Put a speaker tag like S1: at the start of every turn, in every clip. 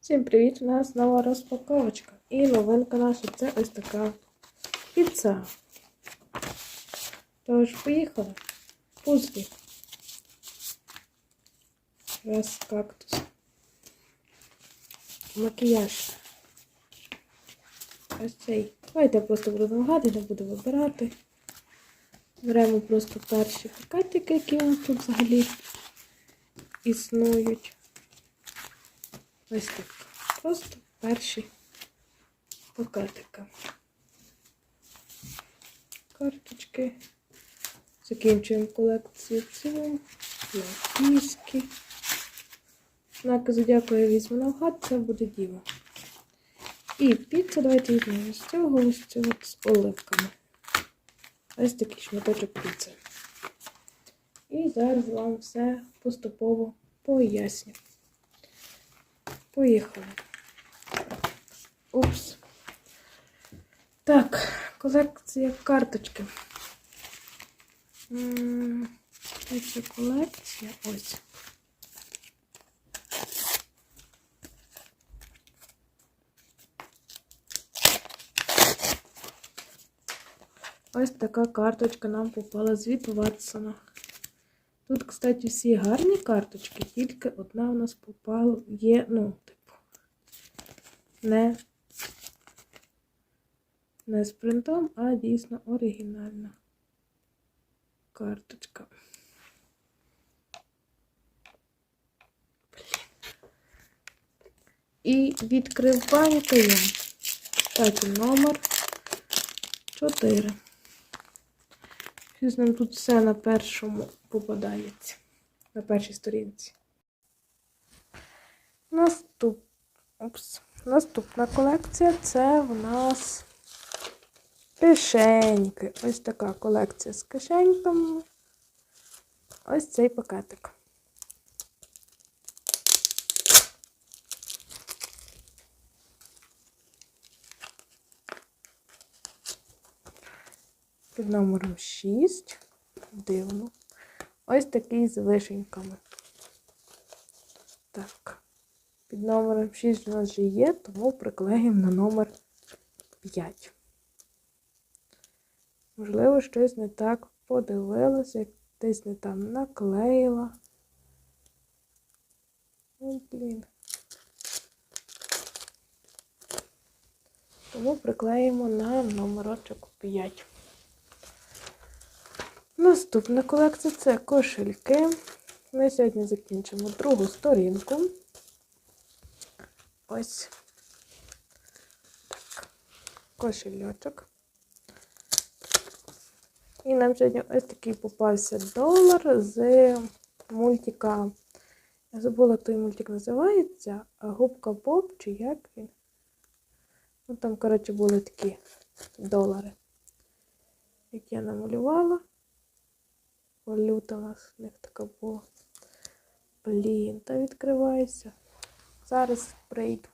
S1: Всім привіт! У нас нова розпаковочка. І новинка наша це ось така піца. Тож, поїхали. Пузлі. Раз кактус. Макіяж. Ось цей. Давайте просто буду намагати, не буду вибирати. Беремо просто перші пакетики, які тут взагалі існують. Ось так. Просто перші пакетики. Карточки. Закінчуємо колекцію цілу. Напіски. Знаки зодіаку я візьму навгад, це буде діва. І піца, давайте візьмемо з цього, ось цього з оливками. Ось такий шматочок піци. І зараз вам все поступово поясню. Поїхали. Упс. Так, колекція карточки. Це колекція? Ось. Ось така карточка нам попала з Ватсона. Тут, кстати, всі гарні карточки, тільки одна у нас попала, є, ну, типу, не, не з принтом, а дійсно оригінальна карточка. І відкриваємо так, номер 4. Щось тут все на першому попадається. На першій сторінці. Наступ... Упс. Наступна колекція це в нас кишеньки. Ось така колекція з кишеньками. Ось цей пакетик. Під номером 6. Дивно. Ось такий з вишеньками. Так. Під номером 6 у нас вже є, тому приклеїмо на номер 5. Можливо, щось не так подивилася, як десь не там наклеїла. О, блін. Тому приклеїмо на номерочок 5. Наступна колекція це кошельки. Ми сьогодні закінчимо другу сторінку. Ось так. Кошельочок. І нам сьогодні ось такий попався долар з мультика. Я забула, той мультик називається. Губка Боб чи як він? Ну, там, коротше, були такі долари, які я намалювала. Валюта у нас в них така була. Блін, та відкривається. Зараз прийду.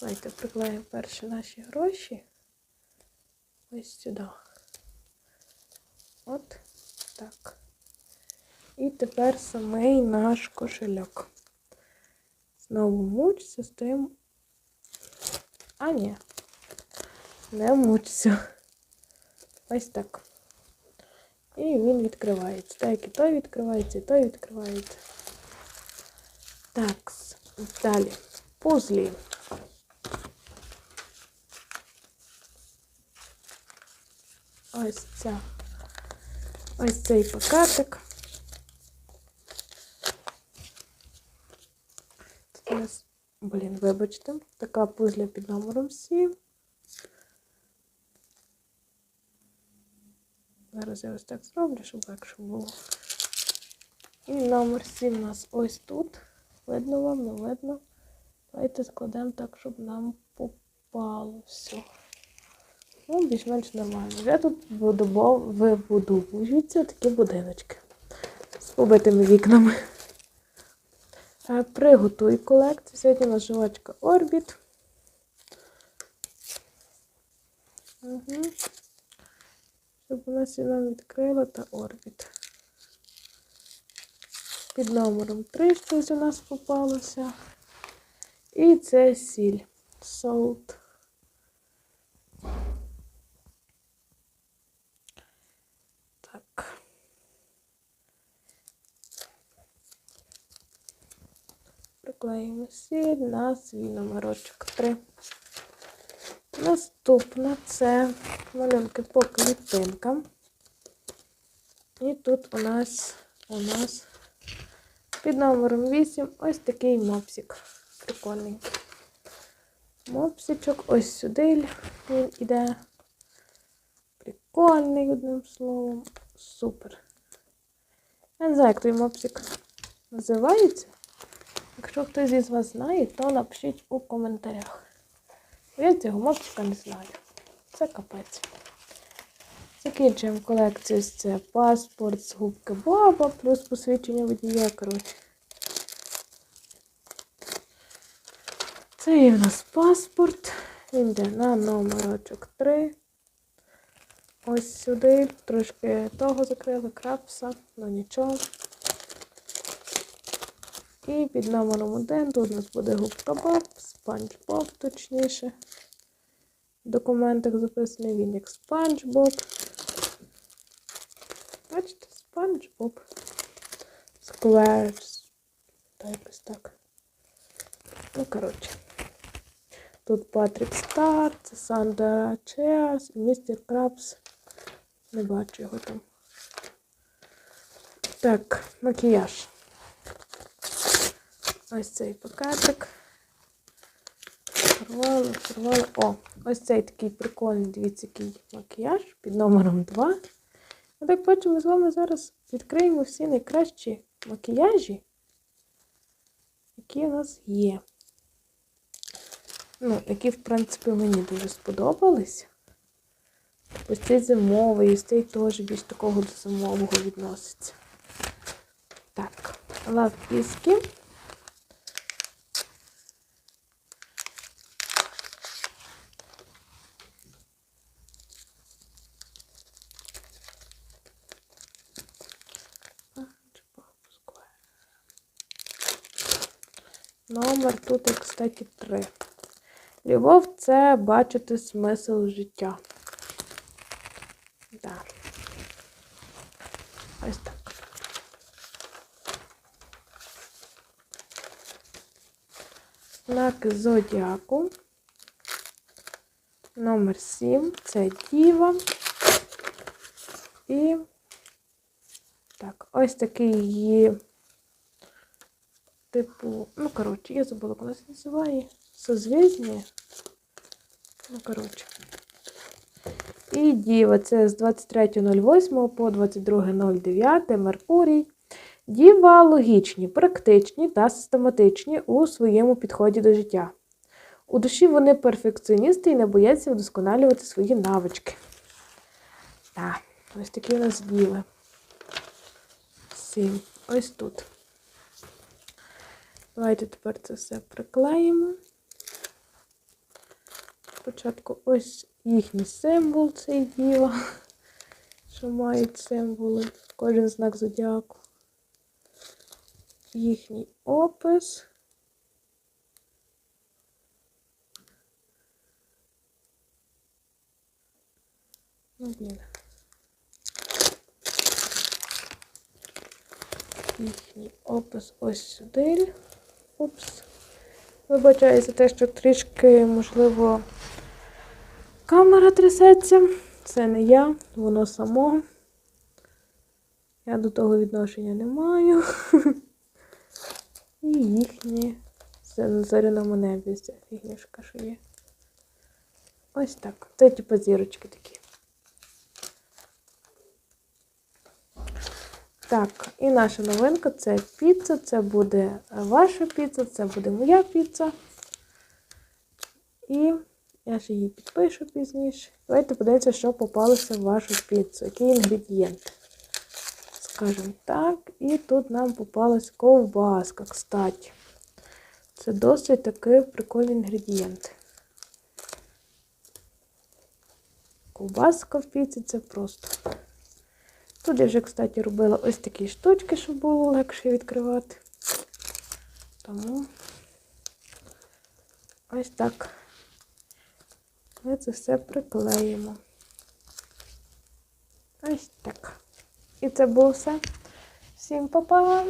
S1: Давайте приклеїмо перші наші гроші. Ось сюди. От так. І тепер самий наш кошельок. Знову мучся з тим. А, ні. Не мучся. Ось так. І він відкривається. Так, і той відкривається, і той відкривається. Так, далі. Пузлі. Ось ця. Ось цей пакетик. Тут у нас, блін, вибачте, така пузля під номером 7. Зараз я ось так зроблю, щоб легше було. І номер 7 у нас ось тут. Видно вам, не видно. Давайте складемо так, щоб нам попало все. Ну, більш-менш нормально. Вже тут вибудовуються такі будиночки з побитими вікнами. Е, Приготуй колекцію. Сьогодні у нас жувачка Orbit. Угу. Щоб вона сюди відкрила та Orbit. Під номером 3 щось у нас попалося. І це сіль. Salt. Так. Приклеїмо сіль на свій номерочок 3. Наступне це малюнки по клітинкам. І тут у нас у нас під номером 8 ось такий мопсик. Прикольненький. Мопсичок ось сюди він іде. Прикольний, одним словом. Супер. Я не знаю, як той мопсик називається. Якщо хтось із вас знає, то напишіть у коментарях. Я цього мопсика не знаю. Це капець. Закінчуємо колекцію. Це паспорт з губки Боба, плюс посвідчення водія. Коротше. Це є в нас паспорт. Він йде на номерочок 3. Ось сюди. Трошки того закрили, крапса, ну нічого. І під номером 1 тут у нас буде губка Боб, спанч Боб, точніше. В документах записаний він як спанч Боб. Бачите, спанч Боб. Squares. Та якось так. Ну, коротше. Тут Патрік Стар, це Сандра Чеас містер Крабс. Не бачу його там. Так, макіяж. Ось цей пакетик. Порвали, порвали. О, ось цей такий прикольний, дивіться, який макіяж під номером 2. Я так бачу, ми з вами зараз відкриємо всі найкращі макіяжі, які у нас є. Ну, які, в принципі, мені дуже сподобались. Ось цей зимовий, ось цей теж більш такого до зимового відноситься. Так, лапіски. Номер тут, кстати, 3. Любов це бачити смисл життя. Да. Ось так. Знаки зодіаку. Номер 7 це діва. І так, ось такий її, типу, ну, коротше, я забула, як це називає. Созвіздня. Ну, коротше. І Діва, це з 23.08 по 22.09 Меркурій. Діва логічні, практичні та систематичні у своєму підході до життя. У душі вони перфекціоністи і не бояться вдосконалювати свої навички. Так, ось такі у нас діви. Сім. Ось тут. Давайте тепер це все приклеїмо. Спочатку ось їхній символ, цей діва, що мають символи, кожен знак зодіаку. Їхній опис. Ну, блін. Їхній опис ось сюди. Упс. Вибачаю за те, що трішки, можливо, камера трясеться. Це не я, воно само. Я до того відношення не маю. І їхні. Це на зоряному небі ця фігняшка, що є. Ось так. Це типу зірочки такі. Так, і наша новинка це піца. Це буде ваша піца, це буде моя піца. І я ще її підпишу пізніше. Давайте подивимося, що попалося в вашу піцу. Який інгредієнт. Скажімо так. І тут нам попалась ковбаска, кстати. Це досить такий прикольний інгредієнт. Ковбаска в піці це просто Тут я вже, кстати, робила ось такі штучки, щоб було легше відкривати. Тому ось так. Ми це все приклеїмо. Ось так. І це було все. Всім па-па!